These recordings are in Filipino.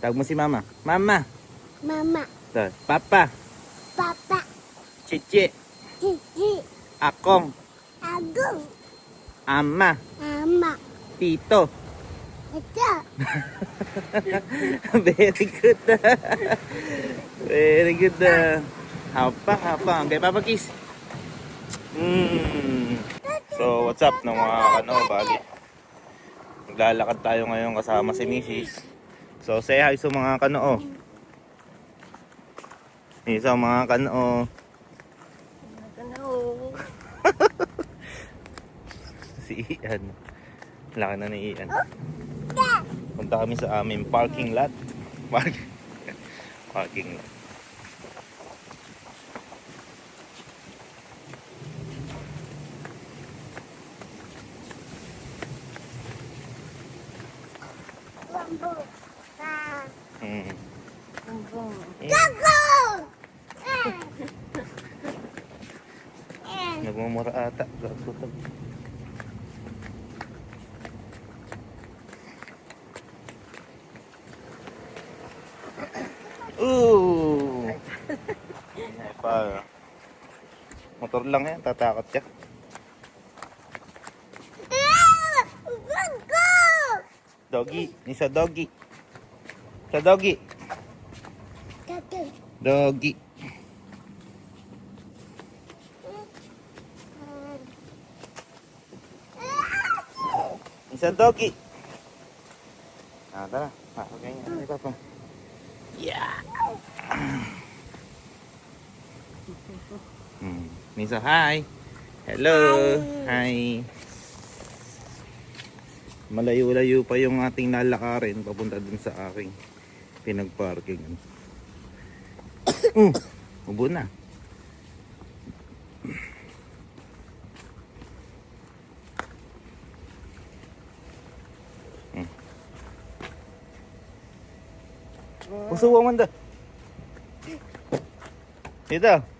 Tawag mo si mama. Mama. Mama, Ito. Papa. Papa, Chichi. Titi, Akong. Agong, Ama. Ama, Tito. Ito, Very good. Very good. Hapa, hapa. Okay, Papa Kiss. Mm. So, what's up ng mga ano, bali? Maglalakad tayo ngayon kasama si Mrs. So, say hi sa mga kanoo. Hey, sa mga kanoo. si Ian. Laki na ni Ian. Punta kami sa aming parking lot. Park parking lot. Bambu, Ka, Mm. Gago! Eh, Nagmumura ata. Gago to. Ooh! Ay pa. Motor lang yan, tatakot ka. Ah! Gago! Doggy, ni sa doggy. Sa doggy. Gago. Doggy. Ni sa doggy. Ah, tara. Ah, okay nga. Ay, papa. Yeah. Hmm. Misa, hi. Hello. Hi. Malayo-layo pa yung ating lalakarin papunta dun sa aking pinagparking. uh, ubo na. Hmm. Usuwa man da. Dito.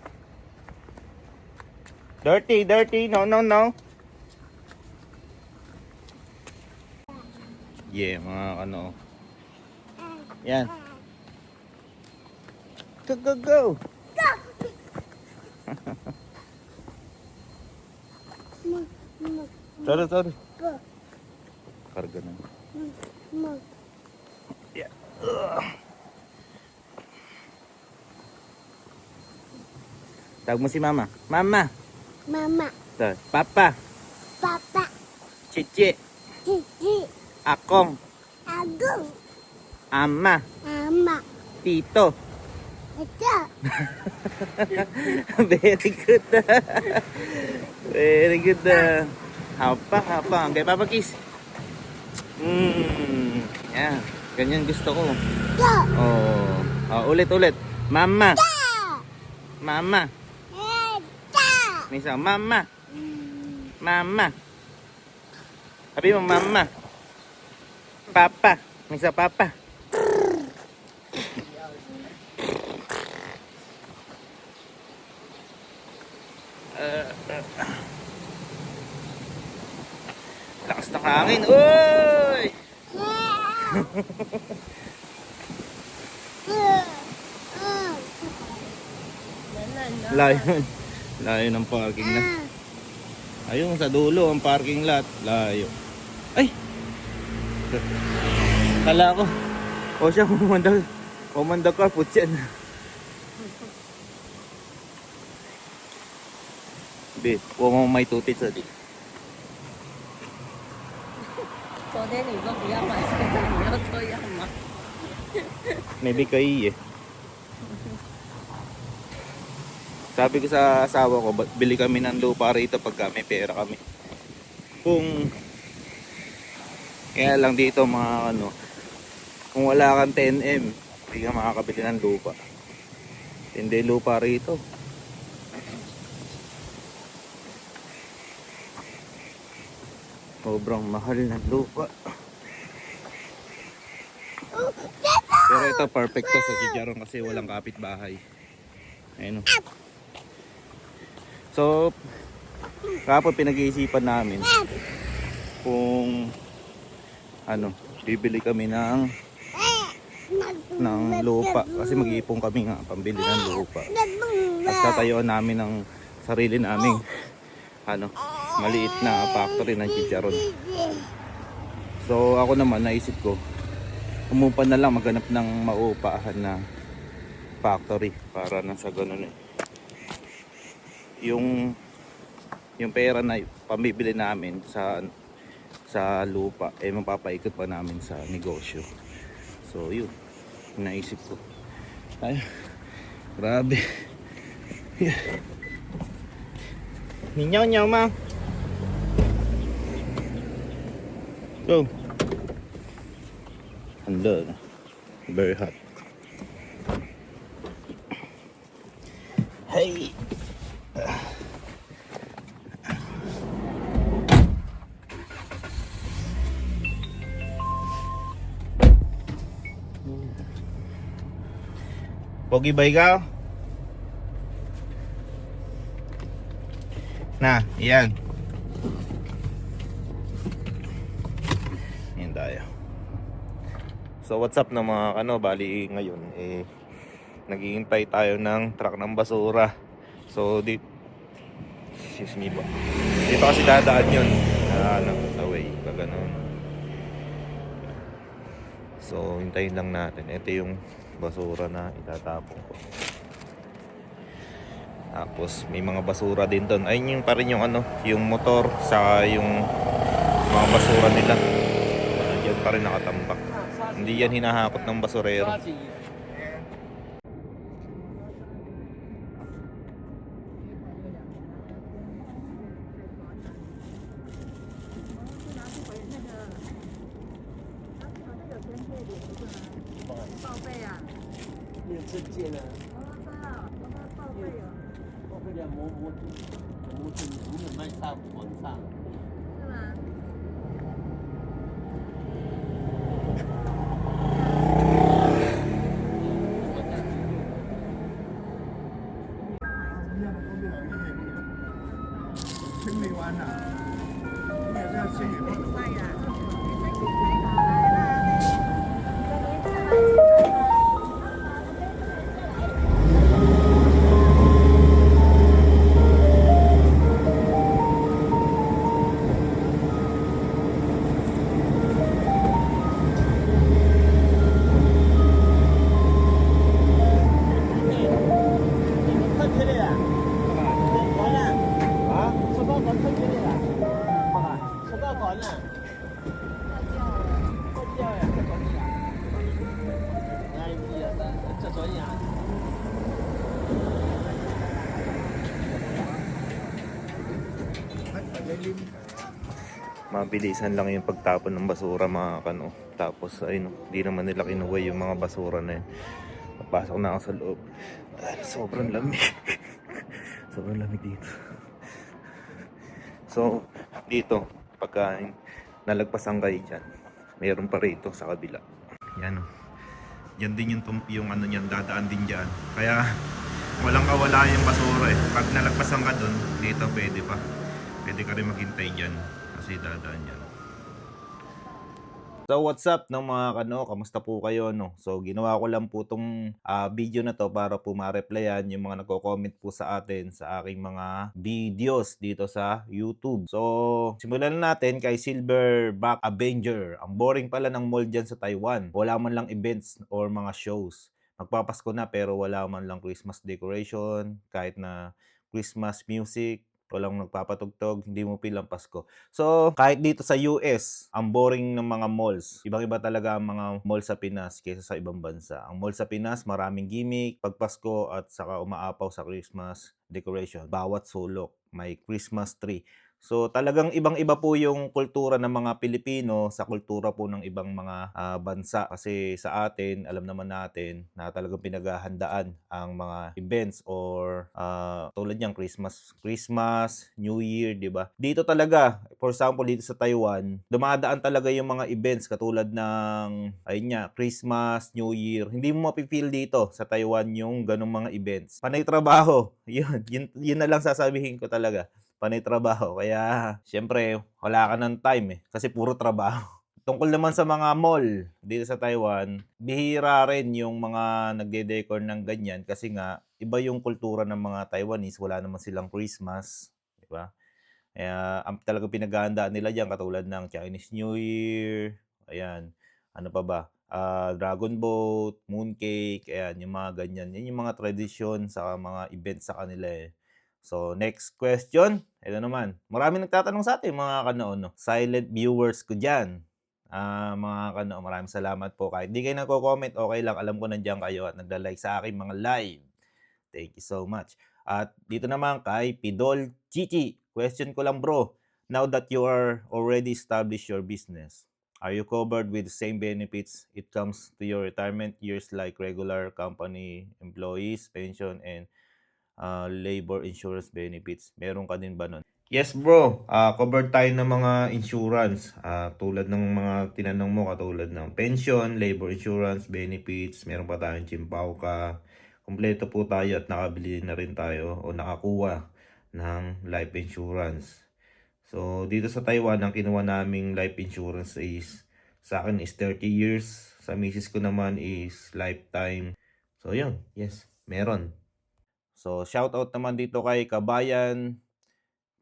Dirty, dirty. No, no, no. Yeah, mga ano. Yan. Go, go, go. Mag, mag, Sorry, sorry. go, Karga na. Yeah. Ugh. Tawag mo si mama. Mama. Mama. Papa. Papa, Chichi. Titi, Akong. Agong, Ama. Ama, Tito. Ito, Very good. Very good. Hapa, hapa. Okay, Papa Kiss. Mm. Yan. Ganyan gusto ko. Go, Oh. oh ulit, ulit. Mama. Go, Mama. Misa, mama. Mama. Sabi mo, mama. Papa. Misa, papa. Uh, uh. Lakas ng hangin. Uy! Layo. Layo ng parking na. Ayun, sa dulo ang parking lot. Layo. Ay! Kala ko. O siya, kumanda. Kumanda ka, putyan. Bit, huwag mo may tutit sa di. 昨天你说不要买，现在你又说要买。 Maybe kay eh. Sabi ko sa asawa ko, "Ba't bili kami ng lupa rito pag may pera kami. Kung kaya lang dito mga ano, kung wala kang 10M, hindi ka makakabili ng lupa. Hindi lupa rito. Sobrang mahal ng lupa. Pero ito perfect to sa Chicharon kasi walang kapitbahay. Ayun. So, kapag pinag-iisipan namin kung ano, bibili kami ng ng lupa kasi mag-iipon kami nga pambili ng lupa. Tapos tatayuan namin ng sarili naming ano, maliit na factory ng chicharon. So ako naman naisip ko, umupa na lang maghanap ng maupahan na factory para na sa ganun eh. Yung yung pera na pambibili namin sa sa lupa eh mapapaikot pa namin sa negosyo. So yun, naisip ko. Ay, grabe. Ninyaw nyaw ma. Go. Handa na. Very hot. Hey. Pogi ba ikaw? Na, yan. Yan tayo. So what's up na mga ano, bali ngayon eh naghihintay tayo ng truck ng basura. So di Excuse me po. Dito kasi dadaan yun. Na ano, sa way. Pag. So hintayin lang natin. Ito yung basura na itatapon ko. Tapos may mga basura din doon. Ayun yung pa rin yung ano, yung motor sa yung mga basura nila. Diyan pa rin nakatambak. Hindi yan hinahakot ng basurero. Mabilisan lang yung pagtapon ng basura mga kano. Tapos ayun, di naman nila kinuha yung mga basura na yun. Papasok na ako sa loob. Ah, sobrang lamig. sobrang lamig dito. So, dito, pagka nalagpasan kayo dyan, mayroon pa rito sa kabila. Yan o. Yan din yung, tum- yung ano niyan, dadaan din dyan. Kaya, walang kawala yung basura eh. Pag nalagpasan ka dun, dito pwede pa. Pwede ka rin maghintay dyan kasi dadaan dyan. So what's up ng mga kano, kamusta po kayo no? So ginawa ko lang po tong ah, video na to para po ma-replyan yung mga nagko-comment po sa atin sa aking mga videos dito sa YouTube. So simulan na natin kay Silverback Avenger. Ang boring pala ng mall dyan sa Taiwan. Wala man lang events or mga shows. Magpapasko na pero wala man lang Christmas decoration, kahit na Christmas music, walang nagpapatugtog, hindi mo feel ang Pasko. So, kahit dito sa US, ang boring ng mga malls. Ibang-iba talaga ang mga mall sa Pinas kaysa sa ibang bansa. Ang mall sa Pinas, maraming gimmick, pag Pasko at saka umaapaw sa Christmas decoration. Bawat sulok may Christmas tree. So talagang ibang-iba po yung kultura ng mga Pilipino sa kultura po ng ibang mga ah, bansa kasi sa atin alam naman natin na talagang pinaghahandaan ang mga events or ah, tulad niyang Christmas, Christmas, New Year, 'di ba? Dito talaga, for example dito sa Taiwan, dumadaan talaga yung mga events katulad ng ayun nga, Christmas, New Year. Hindi mo mapipil dito sa Taiwan yung ganung mga events. Panay trabaho. Yun, yun, yun na lang sasabihin ko talaga panay trabaho. Kaya, syempre, wala ka ng time eh. Kasi puro trabaho. Tungkol naman sa mga mall dito sa Taiwan, bihira rin yung mga nagde-decor ng ganyan kasi nga iba yung kultura ng mga Taiwanese, wala naman silang Christmas, 'di ba? Kaya ang talagang pinaghahandaan nila diyan katulad ng Chinese New Year, ayan. Ano pa ba? Ah, Dragon Boat, Mooncake, ayan, yung mga ganyan. Yan yung mga tradisyon sa mga events sa kanila eh. So, next question. Ito naman. Maraming nagtatanong sa atin, mga kanoon. No? Silent viewers ko dyan. Ah, mga kanoon, maraming salamat po. Kahit di kayo nagko-comment, okay lang. Alam ko nandiyan kayo at nagla-like sa aking mga live. Thank you so much. At dito naman kay Pidol Chichi. Question ko lang bro. Now that you are already established your business, are you covered with the same benefits it comes to your retirement years like regular company employees, pension, and uh, labor insurance benefits? Meron ka din ba nun? Yes bro, Ah, covered tayo ng mga insurance. Ah, tulad ng mga tinanong mo, katulad ng pension, labor insurance, benefits, meron pa tayong Chimpauka. Kompleto po tayo at nakabili na rin tayo o nakakuha ng life insurance. So, dito sa Taiwan, ang kinuha naming life insurance is, sa akin is 30 years. Sa misis ko naman is lifetime. So, yun. Yes, meron. So, shoutout naman dito kay Kabayan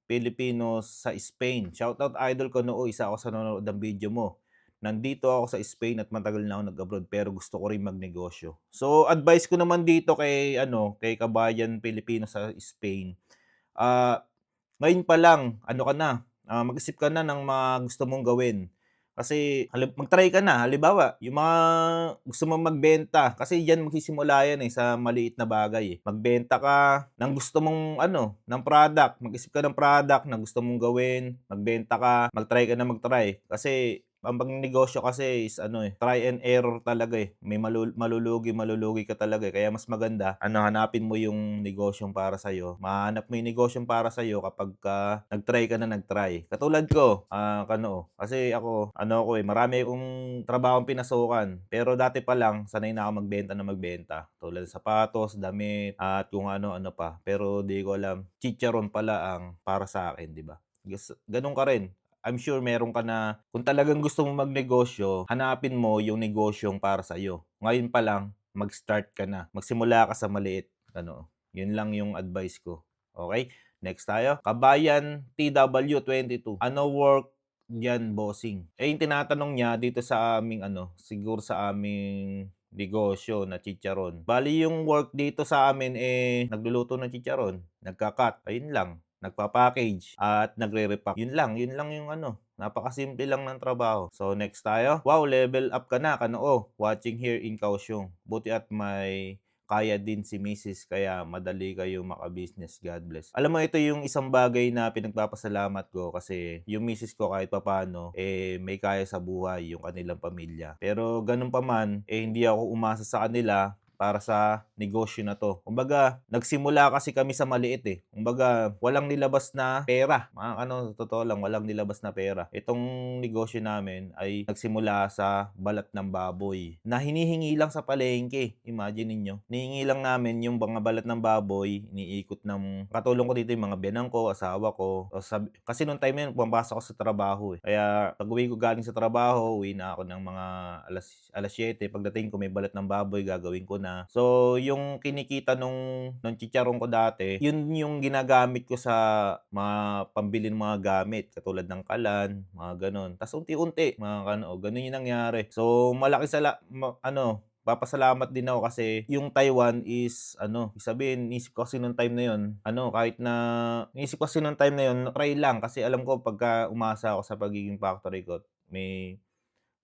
Pilipinos sa Spain. Shoutout idol ko noo, isa ako sa nanonood ng video mo. Nandito ako sa Spain at matagal na ako nag-abroad pero gusto ko rin magnegosyo. So, advice ko naman dito kay ano, kay Kabayan Pilipino sa Spain. Ah, ngayon pa lang, ano ka na, ah, mag-isip ka na ng mga gusto mong gawin. Kasi mag-try ka na. Halimbawa, yung mga gusto mong magbenta. Kasi yan magsisimula yan eh, sa maliit na bagay eh. Magbenta ka ng gusto mong ano, ng product. Mag-isip ka ng product na gusto mong gawin. Magbenta ka. Mag-try ka na mag-try. Kasi ang pagnegosyo kasi is ano eh, try and error talaga eh. May malul- malulugi, malulugi ka talaga eh. Kaya mas maganda, ano, hanapin mo yung negosyong para sa'yo. Mahanap mo yung negosyong para sa'yo kapag ka nag-try ka na nag-try. Katulad ko, ah, kano, kasi ako, ano ako eh, marami akong trabaho pinasukan. Pero dati pa lang, sanay na ako magbenta na magbenta. Tulad sapatos, damit, at kung ano-ano pa. Pero di ko alam, chicharon pala ang para sa akin, di ba? Ganun ka rin. I'm sure meron ka na, kung talagang gusto mo magnegosyo, hanapin mo yung negosyong para sa'yo. Ngayon pa lang, mag-start ka na. Magsimula ka sa maliit. Ano, yun lang yung advice ko. Okay? Next tayo. Kabayan TW22. Ano work diyan bossing? Eh, yung tinatanong niya dito sa aming ano, siguro sa aming negosyo na chicharon. Bali yung work dito sa amin eh nagluluto ng chicharon, nagka-cut, ayun lang nagpa-package at nagre-repack. Yun lang, yun lang yung ano. Napakasimple lang ng trabaho. So next tayo. Wow, level up ka na, kanoo. Watching here in Kaohsiung. Buti at may kaya din si Mrs. Kaya madali kayo maka-business. God bless. Alam mo, ito yung isang bagay na pinagpapasalamat ko kasi yung Mrs. ko kahit papano, eh may kaya sa buhay yung kanilang pamilya. Pero ganun pa man, eh hindi ako umasa sa kanila para sa negosyo na to. Kumbaga, nagsimula kasi kami sa maliit eh. Kumbaga, walang nilabas na pera. Mga ano, totoo lang, walang nilabas na pera. Itong negosyo namin ay nagsimula sa balat ng baboy na hinihingi lang sa palengke. Imagine ninyo. Hinihingi lang namin yung mga balat ng baboy, iniikot ng katulong ko dito yung mga biyanang ko, asawa ko. Kasi nung time na yun, pumapasok ako sa trabaho eh. Kaya pag uwi ko galing sa trabaho, uwi na ako ng mga alas, alas 7. Pagdating ko may balat ng baboy, gagawin ko na. So, yung kinikita nung, nung chicharon ko dati, yun yung ginagamit ko sa mga pambili ng mga gamit, katulad ng kalan, mga ganon. Tapos unti-unti, mga kano, ganun yung nangyari. So, malaki sala, ma- ano, papasalamat din ako kasi yung Taiwan is ano, sabihin, nisip ko kasi nung time na yun, ano, kahit na, nisip ko kasi nung time na yun, try lang kasi alam ko pagka umasa ako sa pagiging factory ko, may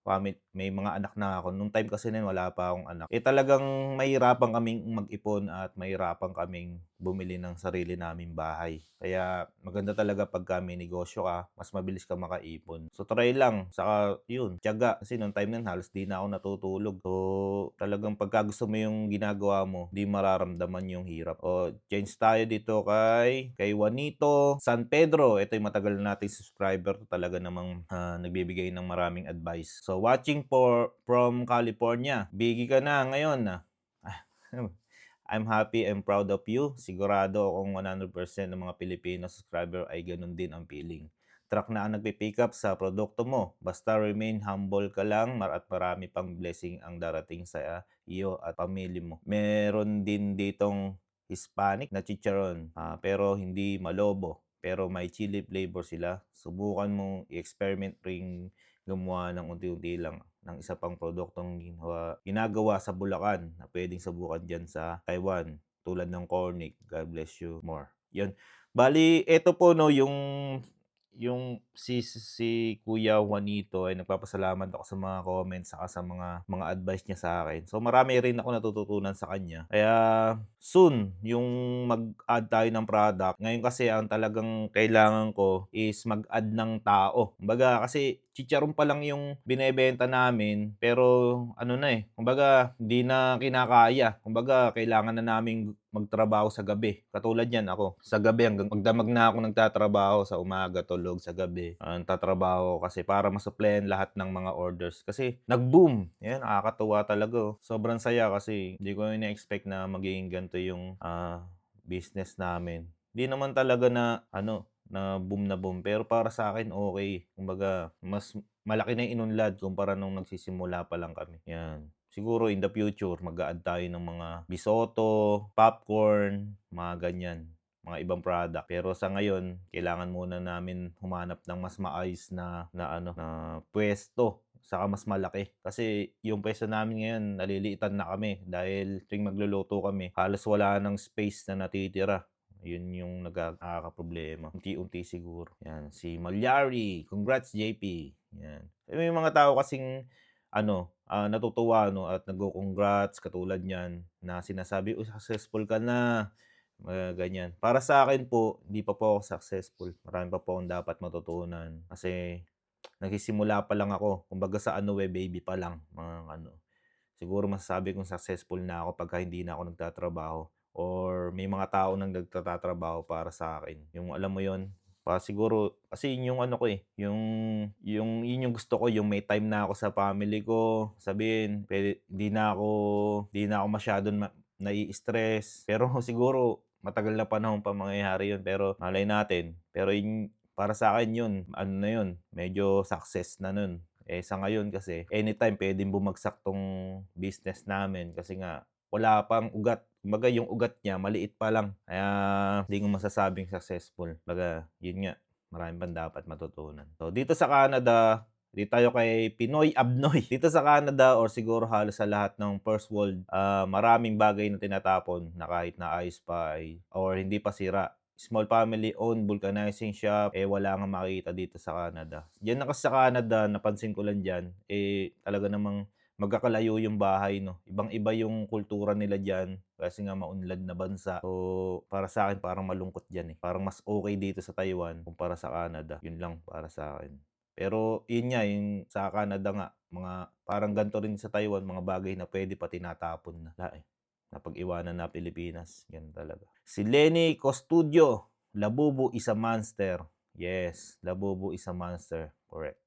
family, may mga anak na ako. Nung time kasi na yun, wala pa akong anak. Eh talagang mahirapan kaming mag-ipon at mahirapan kaming bumili ng sarili naming bahay. Kaya maganda talaga pag may negosyo ka, mas mabilis ka makaipon. So try lang. Saka yun, tiyaga. Kasi nung time na yun, halos di na ako natutulog. So talagang pagka gusto mo yung ginagawa mo, di mararamdaman yung hirap. O change tayo dito kay kay Juanito San Pedro. Ito yung matagal na nating subscriber. Talaga namang ah, nagbibigay ng maraming advice. So watching for from California. Biggie ka na ngayon na. I'm happy and proud of you. Sigurado akong 100% ng mga Pilipino subscriber ay ganun din ang feeling. truck na ang nagpi-pick up sa produkto mo. Basta remain humble ka lang mar- at marami pang blessing ang darating sa iyo at pamilya mo. Meron din ditong Hispanic na chicharon ah, pero hindi malobo pero may chili flavor sila. Subukan mo i-experiment ring gumawa ng unti-unti lang ng isa pang produktong ginawa, ginagawa sa Bulacan na pwedeng subukan dyan sa Taiwan tulad ng Cornic. God bless you more. Yun. Bali, ito po no, yung yung si si Kuya Juanito ay nagpapasalamat ako sa mga comments saka sa mga mga advice niya sa akin. So marami rin ako natututunan sa kanya. Kaya soon yung mag-add tayo ng product. Ngayon kasi ang talagang kailangan ko is mag-add ng tao. Kumbaga kasi chicharon pa lang yung binebenta namin pero ano na eh. Kumbaga hindi na kinakaya. Kumbaga kailangan na naming magtrabaho sa gabi. Katulad yan ako. Sa gabi hanggang magdamag na ako nagtatrabaho sa umaga, tulog sa gabi. Uh, tatrabaho kasi para masuplayan lahat ng mga orders. Kasi nag-boom. Yan, nakakatuwa talaga. oh. Sobrang saya kasi hindi ko ina-expect na magiging ganito yung ah, business namin. Hindi naman talaga na ano, na boom na boom. Pero para sa akin, okay. Kumbaga, mas malaki na yung inunlad kumpara nung nagsisimula pa lang kami. Yan. Siguro in the future, mag-add tayo ng mga bisoto, popcorn, mga ganyan mga ibang product. Pero sa ngayon, kailangan muna namin humanap ng mas maayos na na ano na pwesto saka mas malaki. Kasi yung pwesto namin ngayon, naliliitan na kami dahil tuwing magluluto kami, halos wala ng space na natitira. Yun yung nagkakaproblema. Unti-unti siguro. Yan, si Malyari. Congrats, JP. Yan. May mga tao kasing ano, ah, natutuwa no at nagko-congrats katulad niyan na sinasabi, "Oh, successful ka na." Mga ganyan. Para sa akin po, hindi pa po ako successful. Marami pa po akong dapat matutunan kasi nagsisimula pa lang ako. Kumbaga sa ano eh, baby pa lang. Mga ano. Siguro masasabi kong successful na ako pagka hindi na ako nagtatrabaho or may mga tao nang nagtatrabaho para sa akin. Yung alam mo yon pa siguro kasi yun yung ano ko eh, yung yung yun yung gusto ko, yung may time na ako sa family ko, sabihin, pwede, di na ako di na ako masyadong ma- nai-stress. Pero siguro matagal na panahon pa mangyayari yun pero malay natin. Pero yun, para sa akin yun, ano na yun, medyo success na nun. Eh sa ngayon kasi, anytime pwedeng bumagsak tong business namin kasi nga wala pang ugat. Kumbaga yung ugat niya maliit pa lang. Kaya hindi ko masasabing successful. Kumbaga yun nga, marami pang dapat matutunan. So dito sa Canada, dito tayo kay Pinoy Abnoy. Dito sa Canada or siguro halos sa lahat ng first world, ah, maraming bagay na tinatapon na kahit na ayos pa ay, or hindi pa sira. Small family owned vulcanizing shop, eh wala nga makita dito sa Canada. Diyan na sa Canada, napansin ko lang dyan, eh talaga namang magkakalayo yung bahay, no? Ibang-iba yung kultura nila dyan kasi nga maunlad na bansa. So, para sa akin, parang malungkot dyan eh. Parang mas okay dito sa Taiwan kumpara sa Canada. Yun lang para sa akin. Pero yun nga, yung sa Canada nga, mga parang ganito rin sa Taiwan, mga bagay na pwede pa tinatapon na. Wala eh. Napag-iwanan na Pilipinas. Yan talaga. Si Lenny Costudio, Labubu is a monster. Yes, Labubu is a monster. Correct.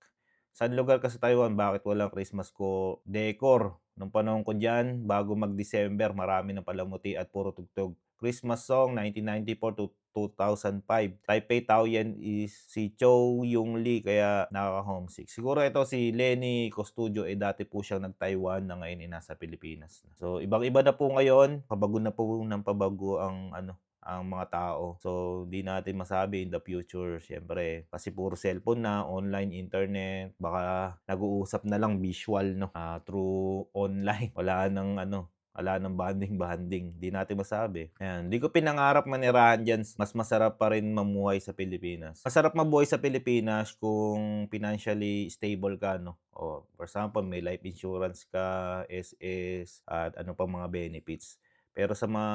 Saan lugar ka sa Taiwan? Bakit walang Christmas ko decor? Nung panahon ko dyan, bago mag-December, marami ng palamuti at puro tugtog. Christmas song 1994 to 2005. Taipei Taoyuan is si Chow Yung Lee kaya nakaka-homesick. Siguro ito si Lenny Costudio eh dati po siyang nag-Taiwan na ngayon ay nasa Pilipinas. na. So ibang-iba na po ngayon, pabago na po ng pabago ang ano ang mga tao. So, di natin masabi in the future, syempre, kasi puro cellphone na, online, internet, baka nag-uusap na lang visual, no, ah, through online. Wala nang ano, wala nang banding-banding. Di natin masabi. Ayan. Di ko pinangarap manirahan dyan. Mas masarap pa rin mamuhay sa Pilipinas. Masarap mabuhay sa Pilipinas kung financially stable ka, no? O, for example, may life insurance ka, SS, at ano pa mga benefits. Pero sa mga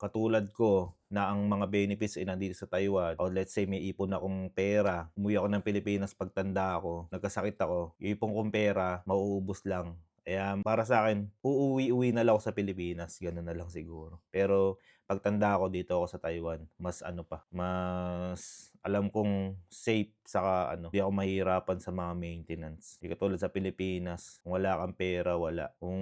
katulad ko na ang mga benefits ay nandito sa Taiwan o let's say may ipon akong pera, umuwi ako ng Pilipinas pagtanda ako, nagkasakit ako, yung ipon kong pera, mauubos lang. Kaya para sa akin, uuwi-uwi na lang ako sa Pilipinas. Ganun na lang siguro. Pero pagtanda ko dito ako sa Taiwan, mas ano pa, mas alam kong safe saka ano, di ako mahirapan sa mga maintenance. Di katulad sa Pilipinas, kung wala kang pera, wala. Kung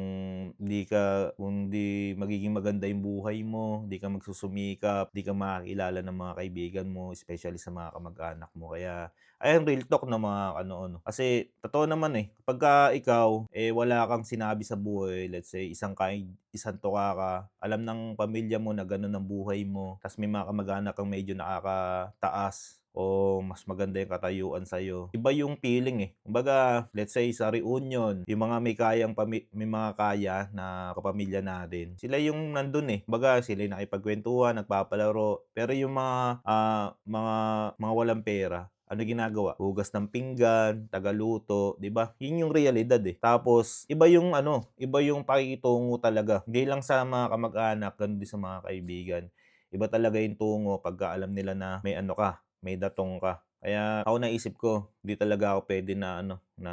di ka, kung di magiging maganda yung buhay mo, di ka magsusumikap, di ka makakilala ng mga kaibigan mo, especially sa mga kamag-anak mo. Kaya, ayun, real talk na mga ano-ano. Kasi, totoo naman eh, kapag ikaw, eh, wala kang sinabi sa buhay, let's say, isang kind, isang tuka ka, alam ng pamilya mo na ganun ang buhay mo, tas may mga kamag-anak kang medyo nakakataas, o mas maganda yung katayuan sa'yo. Iba yung feeling eh. Kumbaga, let's say sa reunion, yung mga may kayang pami- may mga kaya na kapamilya natin, sila yung nandun eh. Kumbaga, sila yung nakipagkwentuhan, nagpapalaro. Pero yung mga, ah, mga, mga walang pera, ano ginagawa? Hugas ng pinggan, tagaluto, 'di ba? Yun yung realidad eh. Tapos iba yung ano, iba yung pakikitungo talaga. Hindi lang sa mga kamag-anak, ganun din sa mga kaibigan. Iba talaga yung tungo pagka alam nila na may ano ka, may datong ka. Kaya ako naisip ko, hindi talaga ako pwede na ano, na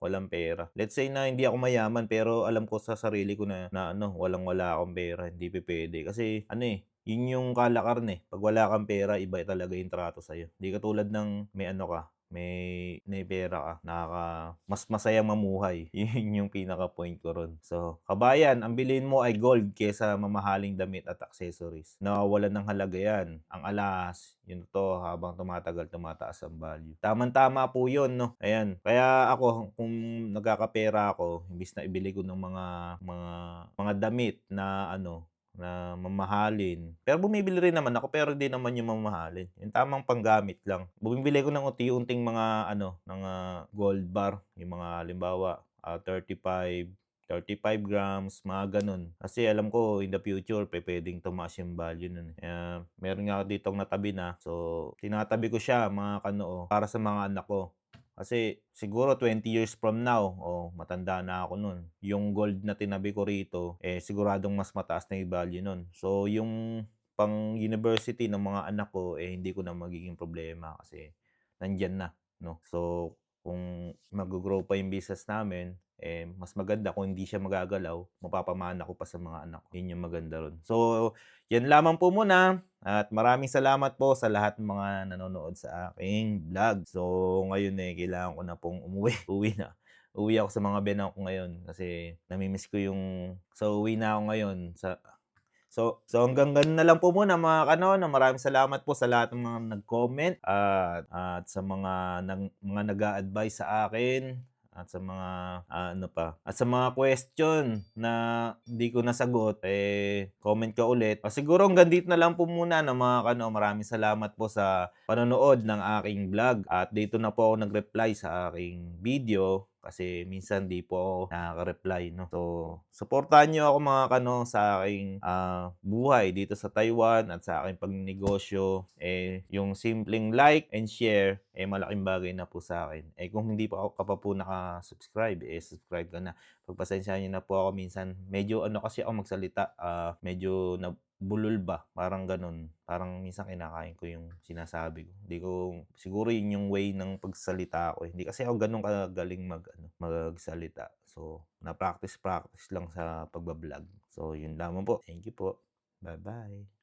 walang pera. Let's say na hindi ako mayaman pero alam ko sa sarili ko na, na ano, walang wala akong pera, hindi pa pwede. Kasi ano eh, yun yung kalakaran eh. Pag wala kang pera, iba talaga yung trato sa'yo. Hindi katulad ng may ano ka, may, may pera ka, nakaka, mas masayang mamuhay. Yun yung pinaka-point ko ron. So, kabayan, ang bilhin mo ay gold kesa mamahaling damit at accessories. Nawawalan ng halaga yan. Ang alas, yun to, habang tumatagal, tumataas ang value. Tamang-tama po yun, no? Ayan. Kaya ako, kung nagkakapera ako, imbis na ibili ko ng mga, mga, mga damit na ano, na mamahalin. Pero bumibili rin naman ako pero hindi naman yung mamahalin. Yung tamang panggamit lang. Bumibili ko ng unti-unting mga ano, ng ah, gold bar, yung mga halimbawa ah, 35 35 grams, mga ganun. Kasi alam ko, in the future, pe, pwedeng tumaas yung value nun. eh. Kaya, meron nga ako ditong natabi na. So, tinatabi ko siya, mga kanoo, para sa mga anak ko. Kasi siguro 20 years from now, oh, matanda na ako nun. Yung gold na tinabi ko rito, eh siguradong mas mataas na yung value nun. So yung pang university ng mga anak ko, eh hindi ko na magiging problema kasi nandyan na. No? So kung mag-grow pa yung business namin, eh mas maganda kung hindi siya magagalaw, mapapamana ko pa sa mga anak ko. Yun yung maganda ron. So, yan lamang po muna. At maraming salamat po sa lahat ng mga nanonood sa aking vlog. So, ngayon eh, kailangan ko na pong umuwi. Uwi na. Uwi ako sa mga benang ko ngayon kasi namimiss ko yung... So, uwi na ako ngayon sa... So, so hanggang ganun na lang po muna mga kanono. Maraming salamat po sa lahat ng mga nag-comment at, at sa mga nag, mga nag-a-advise sa akin at sa mga ah, ano pa at sa mga question na hindi ko nasagot eh comment ka ulit. Ah, siguro hanggang dito na lang po muna na mga kano maraming salamat po sa panonood ng aking vlog. At dito na po ako nag-reply sa aking video kasi minsan di po ako nakaka-reply no so suportahan niyo ako mga kano sa aking ah, buhay dito sa Taiwan at sa aking pagnegosyo eh yung simpleng like and share eh malaking bagay na po sa akin. Eh kung hindi pa ako ka pa po naka-subscribe, eh subscribe ka na. Pagpasensyahan niyo na po ako minsan. Medyo ano kasi ako magsalita, ah, medyo na bulol ba? Parang ganun. Parang minsan kinakain ko yung sinasabi ko. Hindi ko, siguro yun yung way ng pagsalita ko. eh. Hindi kasi ako ganun kagaling mag, ano, magsalita. So, na-practice-practice lang sa pagbablog. So, yun lamang po. Thank you po. Bye-bye.